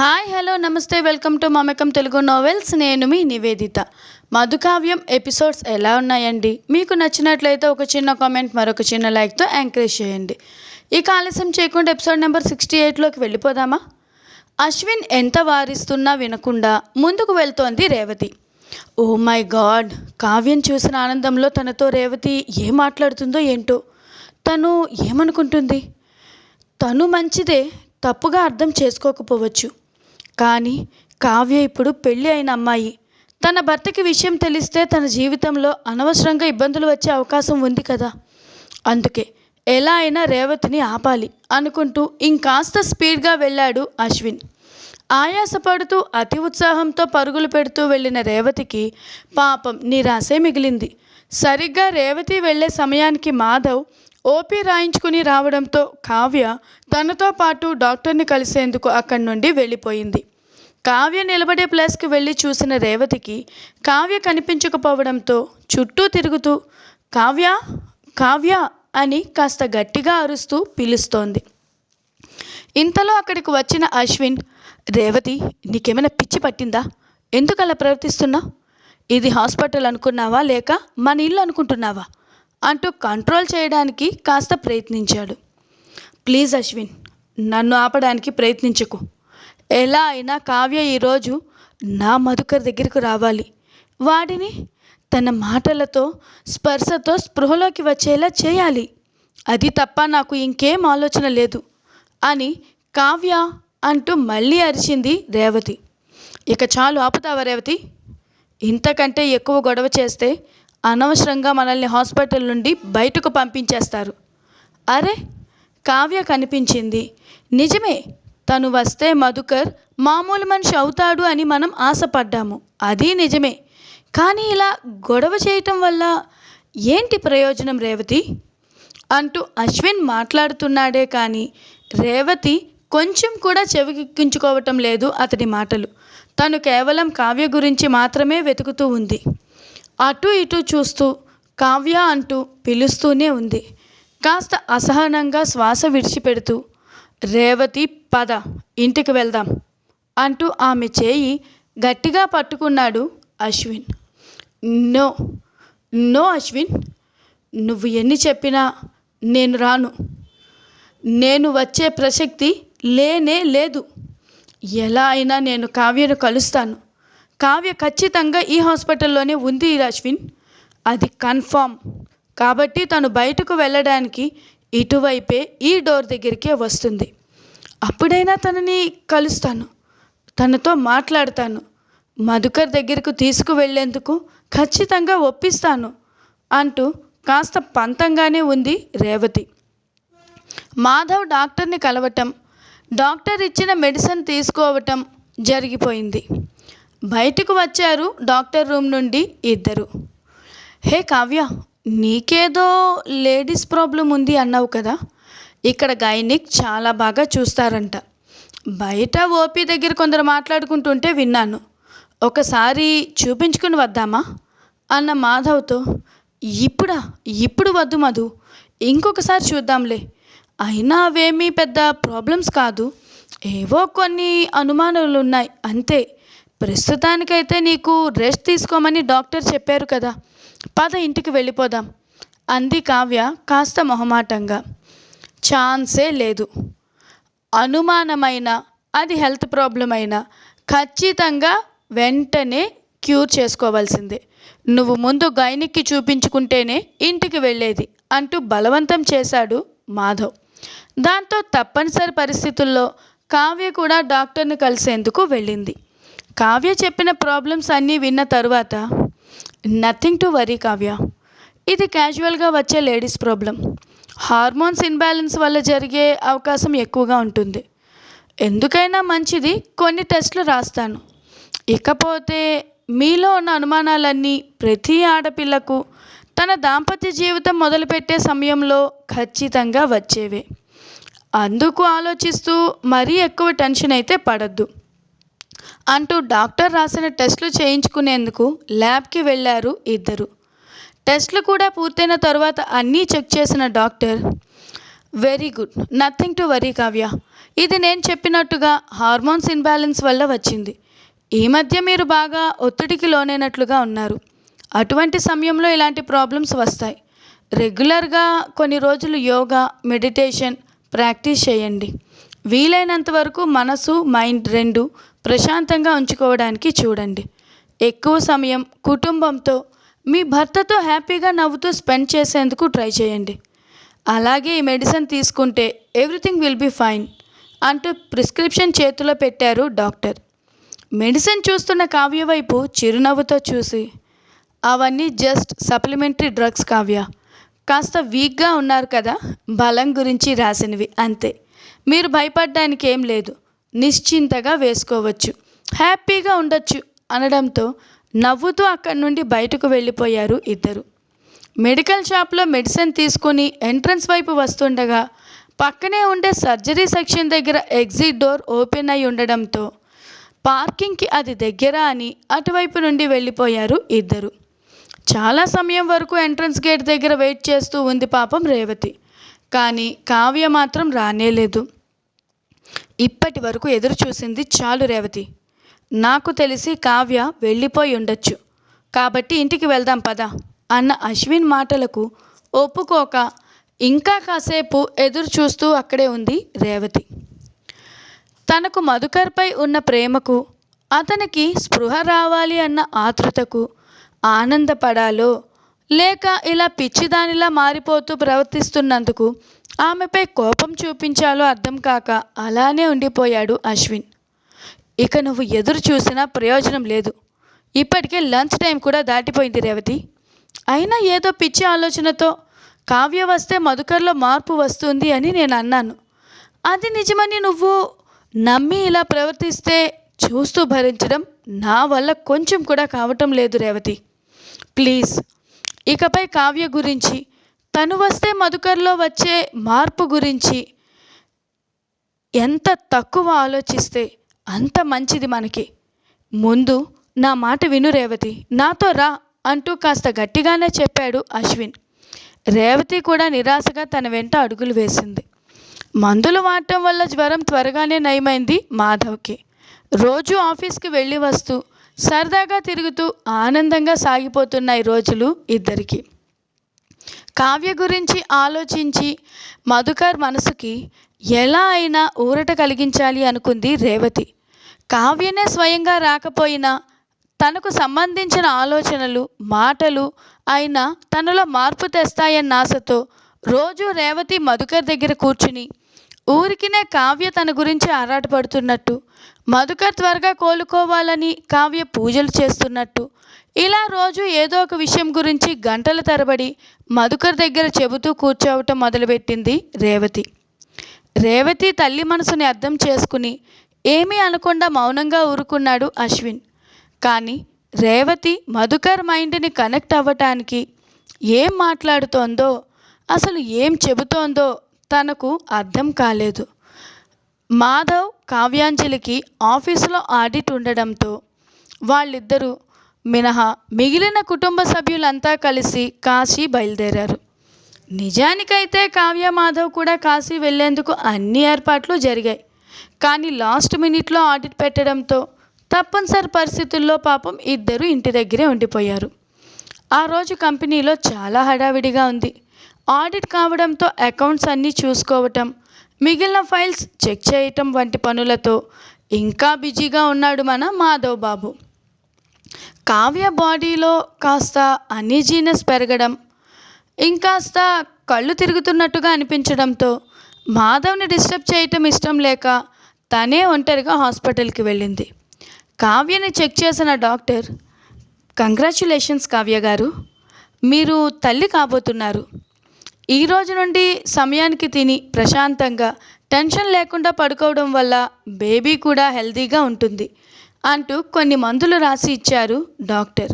Hi hello నమస్తే welcome to Mamakam Telugu novels నేను మీ నివేదిత. మధుకావ్యం ఎపిసోడ్స్ ఎలా ఉన్నాయండి? మీకు నచ్చినట్లయితే ఒక చిన్న కామెంట్ మరొక చిన్న లైక్తో ఎంకరేజ్ చేయండి. ఇక ఆలస్యం చేయకుండా ఎపిసోడ్ నెంబర్ సిక్స్టీ ఎయిట్లోకి వెళ్ళిపోదామా? అశ్విన్ ఎంత వారిస్తున్నా వినకుండా ముందుకు వెళ్తోంది రేవతి. Oh my God! కావ్యం చూసిన ఆనందంలో తనతో రేవతి ఏం మాట్లాడుతుందో ఏంటో? తను ఏమనుకుంటుంది? తను మంచిదే తప్పుగా అర్థం చేసుకోకపోవచ్చు. కానీ కావ్య ఇప్పుడు పెళ్ళి అయిన అమ్మాయి. తన భర్తకి విషయం తెలిస్తే తన జీవితంలో అనవసరంగా ఇబ్బందులు వచ్చే అవకాశం ఉంది కదా. అందుకే ఎలా అయినా రేవతిని ఆపాలి అనుకుంటూ ఇంకాస్త స్పీడ్గా వెళ్ళాడు అశ్విన్. ఆయాసపడుతూ అతి ఉత్సాహంతో పరుగులు పెడుతూ వెళ్ళిన రేవతికి పాపం నిరాశే మిగిలింది. సరిగ్గా రేవతి వెళ్ళే సమయానికి మాధవ్ ఓపీ రాయించుకుని రావడంతో కావ్య తనతో పాటు డాక్టర్ని కలిసేందుకు అక్కడి నుండి వెళ్ళిపోయింది. కావ్య నిలబడే ప్లేస్కి వెళ్ళి చూసిన రేవతికి కావ్య కనిపించకపోవడంతో చుట్టూ తిరుగుతూ కావ్య కావ్య అని కాస్త గట్టిగా అరుస్తూ పిలుస్తోంది. ఇంతలో అక్కడికి వచ్చిన అశ్విన్ రేవతి నీకేమైనా పిచ్చి పట్టిందా? ఎందుకు అలా ప్రవర్తిస్తున్నావు? ఇది హాస్పిటల్ అనుకున్నావా లేక మన ఇల్లు అనుకుంటున్నావా? అంటూ కంట్రోల్ చేయడానికి కాస్త ప్రయత్నించాడు. ప్లీజ్ అశ్విన్ నన్ను ఆపడానికి ప్రయత్నించకు. ఎలా అయినా కావ్య ఈరోజు నా మధుకర్ దగ్గరకు రావాలి. వాడిని తన మాటలతో స్పర్శతో స్పృహలోకి వచ్చేలా చేయాలి. అది తప్ప నాకు ఇంకేం ఆలోచన లేదు అని కావ్య అంటూ మళ్ళీ అరిచింది రేవతి. ఇక చాలు ఆపుతావా రేవతి? ఇంతకంటే ఎక్కువ గొడవ చేస్తే అనవసరంగా మనల్ని హాస్పిటల్ నుండి బయటకు పంపించేస్తారు. అరే కావ్య కనిపించింది. నిజమే తను వస్తే మధుకర్ మామూలు మనిషి అవుతాడు అని మనం ఆశపడ్డాము. అది నిజమే. కానీ ఇలా గొడవ చేయటం వల్ల ఏంటి ప్రయోజనం రేవతి? అంటూ అశ్విన్ మాట్లాడుతున్నాడే కానీ రేవతి కొంచెం కూడా చెవికెక్కించుకోవటం లేదు అతడి మాటలు. తను కేవలం కావ్య గురించి మాత్రమే వెతుకుతూ ఉంది. అటు ఇటు చూస్తూ కావ్య అంటూ పిలుస్తూనే ఉంది. కాస్త అసహనంగా శ్వాస విడిచిపెడుతూ రేవతి పద ఇంటికి వెళ్దాం అంటూ ఆమె చేయి గట్టిగా పట్టుకున్నాడు అశ్విన్. నో నో అశ్విన్ నువ్వు ఎన్ని చెప్పినా నేను రాను. నేను వచ్చే ప్రసక్తి లేనే లేదు. ఎలా అయినా నేను కావ్యను కలుస్తాను. కావ్య ఖచ్చితంగా ఈ హాస్పిటల్లోనే ఉంది అశ్విన్. అది కన్ఫామ్. కాబట్టి తను బయటకు వెళ్ళడానికి ఇటువైపే ఈ డోర్ దగ్గరికే వస్తుంది. అప్పుడైనా తనని కలుస్తాను. తనతో మాట్లాడతాను. మధుకర్ దగ్గరకు తీసుకువెళ్ళేందుకు ఖచ్చితంగా ఒప్పిస్తాను అంటూ కాస్త పంతంగానే ఉంది రేవతి. మాధవ్ డాక్టర్ని కలవటం డాక్టర్ ఇచ్చిన మెడిసిన్ తీసుకోవటం జరిగిపోయింది. బయటకు వచ్చారు డాక్టర్ రూమ్ నుండి ఇద్దరు. హే కావ్య నీకేదో లేడీస్ ప్రాబ్లం ఉంది అన్నావు కదా ఇక్కడ గైనిక్ చాలా బాగా చూస్తారంట. బయట ఓపీ దగ్గర కొందరు మాట్లాడుకుంటుంటే విన్నాను. ఒకసారి చూపించుకుని వద్దామా? అన్న మాధవ్తో ఇప్పుడా? ఇప్పుడు వద్దు మధు. ఇంకొకసారి చూద్దాంలే. అయినా అవేమీ పెద్ద ప్రాబ్లమ్స్ కాదు. ఏవో కొన్ని అనుమానాలు ఉన్నాయి అంతే. ప్రస్తుతానికైతే నీకు రెస్ట్ తీసుకోమని డాక్టర్ చెప్పారు కదా. పద ఇంటికి వెళ్ళిపోదాం. అంది కావ్య కాస్త మొహమాటంగా. ఛాన్సే లేదు. అనుమానమైన అది హెల్త్ ప్రాబ్లం అయినా ఖచ్చితంగా వెంటనే క్యూర్ చేసుకోవాల్సిందే. నువ్వు ముందు గైనిక్కి చూపించుకుంటేనే ఇంటికి వెళ్ళేది అంటూ బలవంతం చేశాడు మాధవ్. దాంతో తప్పనిసరి పరిస్థితుల్లో కావ్య కూడా డాక్టర్ని కలిసేందుకు వెళ్ళింది. కావ్య చెప్పిన ప్రాబ్లమ్స్ అన్నీ విన్న తరువాత నథింగ్ టు వరీ కావ్య ఇది క్యాజువల్గా వచ్చే లేడీస్ ప్రాబ్లం హార్మోన్స్ ఇన్బ్యాలెన్స్ వల్ల జరిగే అవకాశం ఎక్కువగా ఉంటుంది. ఎందుకైనా మంచిది కొన్ని టెస్టులు రాస్తాను. ఇకపోతే మీలో ఉన్న అనుమానాలన్నీ ప్రతి ఆడపిల్లకు తన దాంపత్య జీవితం మొదలుపెట్టే సమయంలో ఖచ్చితంగా వచ్చేవే. అందుకు ఆలోచిస్తూ మరీ ఎక్కువ టెన్షన్ అయితే పడద్దు. అంటూ డాక్టర్ రాసిన టెస్టులు చేయించుకునేందుకు ల్యాబ్కి వెళ్ళారు ఇద్దరు. టెస్టులు కూడా పూర్తయిన తర్వాత అన్నీ చెక్ చేసిన doctor very good nothing to worry Kavya. ఇది నేను చెప్పినట్టుగా హార్మోన్స్ ఇన్బ్యాలెన్స్ వల్ల వచ్చింది. ఈ మధ్య మీరు బాగా ఒత్తిడికి లోనైనట్లుగా ఉన్నారు. అటువంటి సమయంలో ఇలాంటి ప్రాబ్లమ్స్ వస్తాయి. రెగ్యులర్గా కొన్ని రోజులు యోగా మెడిటేషన్ ప్రాక్టీస్ చేయండి. వీలైనంత వరకు మనసు మైండ్ రెండు ప్రశాంతంగా ఉంచుకోవడానికి చూడండి. ఎక్కువ సమయం కుటుంబంతో మీ భర్తతో హ్యాపీగా నవ్వుతూ స్పెండ్ చేసేందుకు ట్రై చేయండి. అలాగే ఈ మెడిసిన్ తీసుకుంటే ఎవ్రీథింగ్ విల్ బీ ఫైన్ అంటూ ప్రిస్క్రిప్షన్ చేతిలో పెట్టారు డాక్టర్. మెడిసిన్ చూస్తున్న కావ్య వైపు చిరునవ్వుతో చూసి అవన్నీ జస్ట్ సప్లిమెంటరీ డ్రగ్స్ కావ్య. కాస్త వీక్గా ఉన్నారు కదా బలం గురించి రాసినవి అంతే. మీరు భయపడడానికి ఏం లేదు. నిశ్చింతగా వేసుకోవచ్చు. హ్యాపీగా ఉండొచ్చు అనడంతో నవ్వుతూ అక్కడి నుండి బయటకు వెళ్ళిపోయారు ఇద్దరు. మెడికల్ షాప్లో మెడిసిన్ తీసుకుని ఎంట్రన్స్ వైపు వస్తుండగా పక్కనే ఉండే సర్జరీ సెక్షన్ దగ్గర ఎగ్జిట్ డోర్ ఓపెన్ అయి ఉండడంతో పార్కింగ్కి అది దగ్గర అని అటువైపు నుండి వెళ్ళిపోయారు ఇద్దరు. చాలా సమయం వరకు ఎంట్రన్స్ గేట్ దగ్గర వెయిట్ చేస్తూ ఉంది పాపం రేవతి. కానీ కావ్య మాత్రం రానేలేదు. ఇప్పటి వరకు ఎదురు చూసింది చాలు రేవతి. నాకు తెలిసి కావ్య వెళ్ళిపోయి ఉండొచ్చు. కాబట్టి ఇంటికి వెళ్దాం పద అన్న అశ్విన్ మాటలకు ఒప్పుకోక ఇంకా కాసేపు ఎదురు చూస్తూ అక్కడే ఉంది రేవతి. తనకు మధుకర్పై ఉన్న ప్రేమకు అతనికి స్పృహ రావాలి అన్న ఆతృతకు ఆనందపడాలో లేక ఇలా పిచ్చిదానిలా మారిపోతూ ప్రవర్తిస్తున్నందుకు ఆమెపై కోపం చూపించాలో అర్థం కాక అలానే ఉండిపోయాడు అశ్విన్. ఇక నువ్వు ఎదురు చూసినా ప్రయోజనం లేదు. ఇప్పటికే లంచ్ టైం కూడా దాటిపోయింది రేవతి. అయినా ఏదో పిచ్చి ఆలోచనతో కావ్య వస్తే మధుకర్లో మార్పు వస్తుంది అని నేను అన్నాను. అది నిజమని నువ్వు నమ్మి ఇలా ప్రవర్తిస్తే చూస్తూ భరించడం నా వల్ల కొంచెం కూడా కావటం లేదు రేవతి. ప్లీజ్. ఇకపై కావ్య గురించి తను వస్తే మధుకర్లో వచ్చే మార్పు గురించి ఎంత తక్కువ ఆలోచిస్తే అంత మంచిది మనకి. ముందు నా మాట విను రేవతి నాతో రా అంటూ కాస్త గట్టిగానే చెప్పాడు అశ్విన్. రేవతి కూడా నిరాశగా తన వెంట అడుగులు వేసింది. మందులు వాడటం వల్ల జ్వరం త్వరగానే నయమైంది మాధవ్కి. రోజు ఆఫీస్కి వెళ్ళి వస్తూ సరదాగా తిరుగుతూ ఆనందంగా సాగిపోతున్నాయి రోజులు ఇద్దరికి. కావ్య గురించి ఆలోచించి మధుకర్ మనసుకి ఎలా అయినా ఊరట కలిగించాలి అనుకుంది రేవతి. కావ్యనే స్వయంగా రాకపోయినా తనకు సంబంధించిన ఆలోచనలు మాటలు అయినా తనలో మార్పు తెస్తాయన్న ఆశతో రోజు రేవతి మధుకర్ దగ్గర కూర్చుని ఊరికినే కావ్య తన గురించి ఆరాటపడుతున్నట్టు మధుకర్ త్వరగా కోలుకోవాలని కావ్య పూజలు చేస్తున్నట్టు. ఇలా రోజు ఏదో ఒక విషయం గురించి గంటల తరబడి మధుకర్ దగ్గర చెబుతూ కూర్చోవటం మొదలుపెట్టింది రేవతి. రేవతి తల్లి మనసుని అర్థం చేసుకుని ఏమీ అనకుండా మౌనంగా ఊరుకున్నాడు అశ్విన్. కానీ రేవతి మధుకర్ మైండ్ని కనెక్ట్ అవ్వటానికి ఏం మాట్లాడుతోందో అసలు ఏం చెబుతోందో తనకు అర్థం కాలేదు. మాధవ్ కావ్యాంజలికి ఆఫీసులో ఆడిట్ ఉండడంతో వాళ్ళిద్దరూ మినహా మిగిలిన కుటుంబ సభ్యులంతా కలిసి కాశీ బయలుదేరారు. నిజానికైతే కావ్య మాధవ్ కూడా కాశీ వెళ్ళేందుకు అన్ని ఏర్పాట్లు జరిగాయి. కానీ లాస్ట్ మినిట్లో ఆడిట్ పెట్టడంతో తప్పనిసరి పరిస్థితుల్లో పాపం ఇద్దరు ఇంటి దగ్గరే ఉండిపోయారు. ఆ రోజు కంపెనీలో చాలా హడావిడిగా ఉంది. ఆడిట్ కావడంతో అకౌంట్స్ అన్నీ చూసుకోవటం మిగిలిన ఫైల్స్ చెక్ చేయటం వంటి పనులతో ఇంకా బిజీగా ఉన్నాడు మన మాధవ్ బాబు కావ్య బాడీలో కాస్త అనీజీనెస్ పెరగడం ఇంకాస్త కళ్ళు తిరుగుతున్నట్టుగా అనిపించడంతో మాధవ్ని డిస్టర్బ్ చేయటం ఇష్టం లేక తనే ఒంటరిగా హాస్పిటల్కి వెళ్ళింది. కావ్యని చెక్ చేసిన డాక్టర్ కంగ్రాచ్యులేషన్స్ కావ్య గారు మీరు తల్లి కాబోతున్నారు. ఈ రోజు నుండి సమయానికి తిని ప్రశాంతంగా టెన్షన్ లేకుండా పడుకోవడం వల్ల బేబీ కూడా హెల్తీగా ఉంటుంది అంటూ కొన్ని మందులు రాసి ఇచ్చారు డాక్టర్.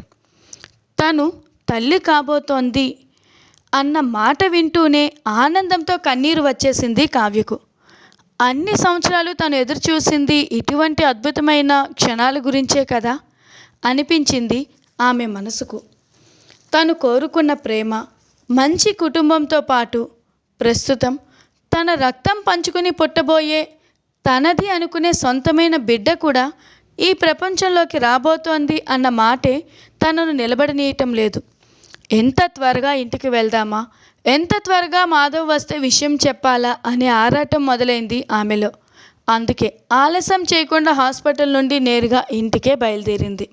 తను తల్లి కాబోతోంది అన్న మాట వింటూనే ఆనందంతో కన్నీరు వచ్చేసింది కావ్యకు. అన్ని సంవత్సరాలు తను ఎదురు చూసింది ఇటువంటి అద్భుతమైన క్షణాల గురించే కదా? అనిపించింది ఆమె మనసుకు. తను కోరుకున్న ప్రేమ మంచి కుటుంబంతో పాటు ప్రస్తుతం తన రక్తం పంచుకుని పుట్టబోయే తనది అనుకునే సొంతమైన బిడ్డ కూడా ఈ ప్రపంచంలోకి రాబోతోంది అన్న మాటే తనను నిలబడనీయటం లేదు. ఎంత త్వరగా ఇంటికి వెళ్దామా? ఎంత త్వరగా మాధవ్ వస్తే విషయం చెప్పాలా అనే ఆరాటం మొదలైంది ఆమెలో. అందుకే ఆలస్యం చేయకుండా హాస్పిటల్ నుండి నేరుగా ఇంటికే బయలుదేరింది.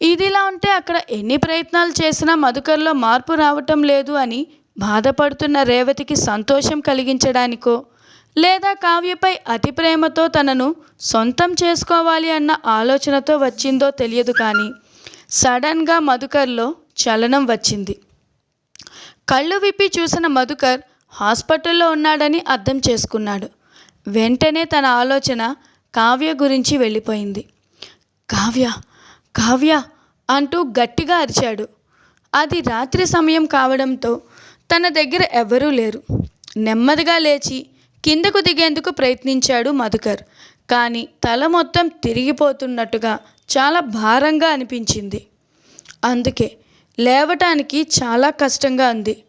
ఇదిలా ఉంటే అక్కడ ఎన్ని ప్రయత్నాలు చేసినా మధుకర్లో మార్పు రావటం లేదు అని బాధపడుతున్న రేవతికి సంతోషం కలిగించడానికో లేదా కావ్యపై అతి ప్రేమతో తనను సొంతం చేసుకోవాలి అన్న ఆలోచనతో వచ్చిందో తెలియదు కానీ సడన్గా మధుకర్లో చలనం వచ్చింది. కళ్ళు విప్పి చూసిన మధుకర్ హాస్పిటల్లో ఉన్నాడని అర్థం చేసుకున్నాడు. వెంటనే తన ఆలోచన కావ్య గురించి వెళ్ళిపోయింది. కావ్య కావ్య అంటూ గట్టిగా అరిచాడు. అది రాత్రి సమయం కావడంతో తన దగ్గర ఎవరూ లేరు. నెమ్మదిగా లేచి కిందకు దిగేందుకు ప్రయత్నించాడు మధుకర్. కానీ తల మొత్తం తిరిగిపోతున్నట్టుగా చాలా భారంగా అనిపించింది. అందుకే లేవటానికి చాలా కష్టంగా ఉంది.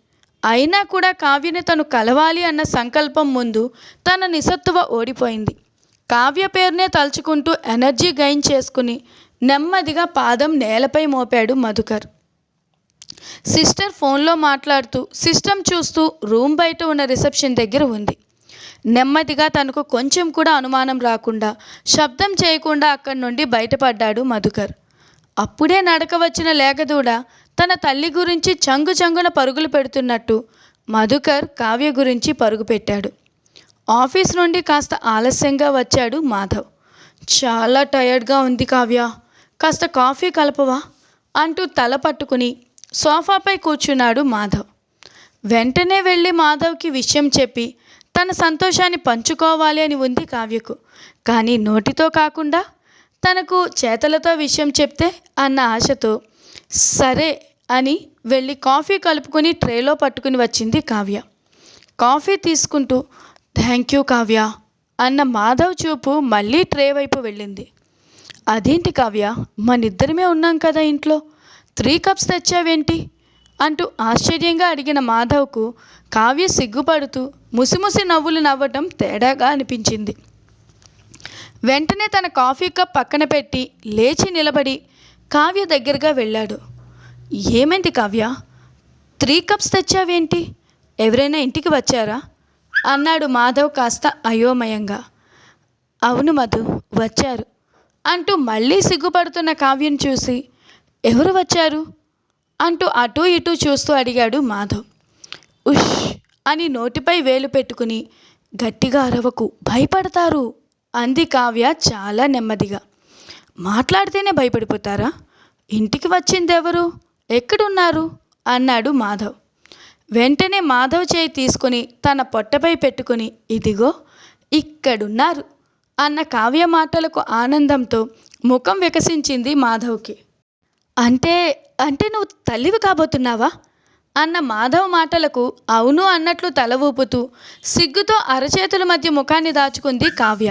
అయినా కూడా కావ్యని తను కలవాలి అన్న సంకల్పం ముందు తన నిసత్తువ ఓడిపోయింది. కావ్య పేరునే తలుచుకుంటూ ఎనర్జీ గైన్ చేసుకుని నెమ్మదిగా పాదం నేలపై మోపాడు మధుకర్. సిస్టర్ ఫోన్లో మాట్లాడుతూ సిస్టమ్ చూస్తూ రూమ్ బయట ఉన్న రిసెప్షన్ దగ్గర ఉంది. నెమ్మదిగా తనకు కొంచెం కూడా అనుమానం రాకుండా శబ్దం చేయకుండా అక్కడి నుండి బయటపడ్డాడు మధుకర్. అప్పుడే నడక వచ్చిన లేగదూడ తన తల్లి గురించి చంగు చంగున పరుగులు పెడుతున్నట్టు మధుకర్ కావ్య గురించి పరుగు పెట్టాడు. ఆఫీస్ నుండి కాస్త ఆలస్యంగా వచ్చాడు మాధవ్. చాలా టయర్డ్గా ఉంది కావ్య. కాస్త కాఫీ కలపవా? అంటూ తల పట్టుకుని సోఫాపై కూర్చున్నాడు మాధవ్. వెంటనే వెళ్ళి మాధవ్కి విషయం చెప్పి తన సంతోషాన్ని పంచుకోవాలి అని ఉంది కావ్యకు. కానీ నోటితో కాకుండా తనకు చేతలతో విషయం చెప్తే అన్న ఆశతో సరే అని వెళ్ళి కాఫీ కలుపుకొని ట్రేలో పట్టుకుని వచ్చింది కావ్య. కాఫీ తీసుకుంటూ థ్యాంక్ యూ కావ్య అన్న మాధవ్ చూపు మళ్ళీ ట్రే వైపు వెళ్ళింది. అదేంటి కావ్య? మనిద్దరమే ఉన్నాం కదా ఇంట్లో. త్రీ కప్స్ తెచ్చావేంటి? అంటూ ఆశ్చర్యంగా అడిగిన మాధవ్కు కావ్య సిగ్గుపడుతూ ముసిముసి నవ్వులు నవ్వటం తేడాగా అనిపించింది. వెంటనే తన కాఫీ కప్ పక్కన పెట్టి లేచి నిలబడి కావ్య దగ్గరగా వెళ్ళాడు. ఏమైంది కావ్య? Three cups తెచ్చావేంటి? ఎవరైనా ఇంటికి వచ్చారా? అన్నాడు మాధవ్ కాస్త అయోమయంగా. అవును మధు వచ్చారు. అంటూ మళ్ళీ సిగ్గుపడుతున్న కావ్యం చూసి ఎవరు వచ్చారు? అంటూ అటూ ఇటూ చూస్తూ అడిగాడు మాధవ్. ఉష్ అని నోటిపై వేలు పెట్టుకుని గట్టిగా అరవకు భయపడతారు అంది కావ్య చాలా నెమ్మదిగా. మాట్లాడితేనే భయపడిపోతారా? ఇంటికి వచ్చింది ఎవరు ఎక్కడున్నారు? అన్నాడు మాధవ్. వెంటనే మాధవ్ చేయి తీసుకుని తన పొట్టపై పెట్టుకుని ఇదిగో ఇక్కడున్నారు. అన్న కావ్య మాటలకు ఆనందంతో ముఖం వికసించింది మాధవ్కి. అంటే అంటే నువ్వు తల్లివి కాబోతున్నావా? అన్న మాధవ్ మాటలకు అవును అన్నట్లు తల ఊపుతూ సిగ్గుతో అరచేతుల మధ్య ముఖాన్ని దాచుకుంది కావ్య.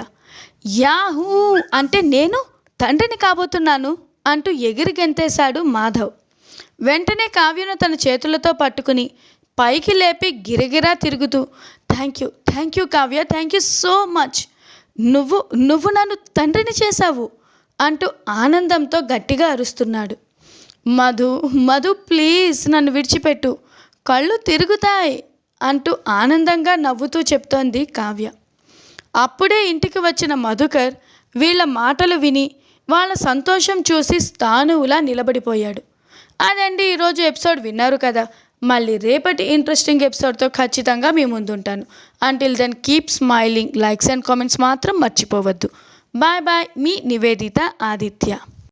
యాహూ! అంటే నేను తండ్రిని కాబోతున్నాను అంటూ ఎగిరి గెంతేశాడు మాధవ్. వెంటనే కావ్యను తన చేతులతో పట్టుకుని పైకి లేపి గిరగిరా తిరుగుతూ thank you thank you Kavya thank you so much. నువ్వు నువ్వు నన్ను తండ్రిని చేశావు అంటూ ఆనందంతో గట్టిగా అరుస్తున్నాడు. మధు మధు ప్లీజ్ నన్ను విడిచిపెట్టు. కళ్ళు తిరుగుతాయి అంటూ ఆనందంగా నవ్వుతూ చెప్తోంది కావ్య. అప్పుడే ఇంటికి వచ్చిన మధుకర్ వీళ్ళ మాటలు విని వాళ్ళ సంతోషం చూసి స్థానువులా నిలబడిపోయాడు. అదండి ఈరోజు ఎపిసోడ్ విన్నారు కదా. మళ్ళీ రేపటి ఇంట్రెస్టింగ్ ఎపిసోడ్తో ఖచ్చితంగా మీ ముందుంటాను. Until then keep smiling likes and comments మాత్రం మర్చిపోవద్దు. బాయ్ బాయ్ మీ నివేదిత ఆదిత్య.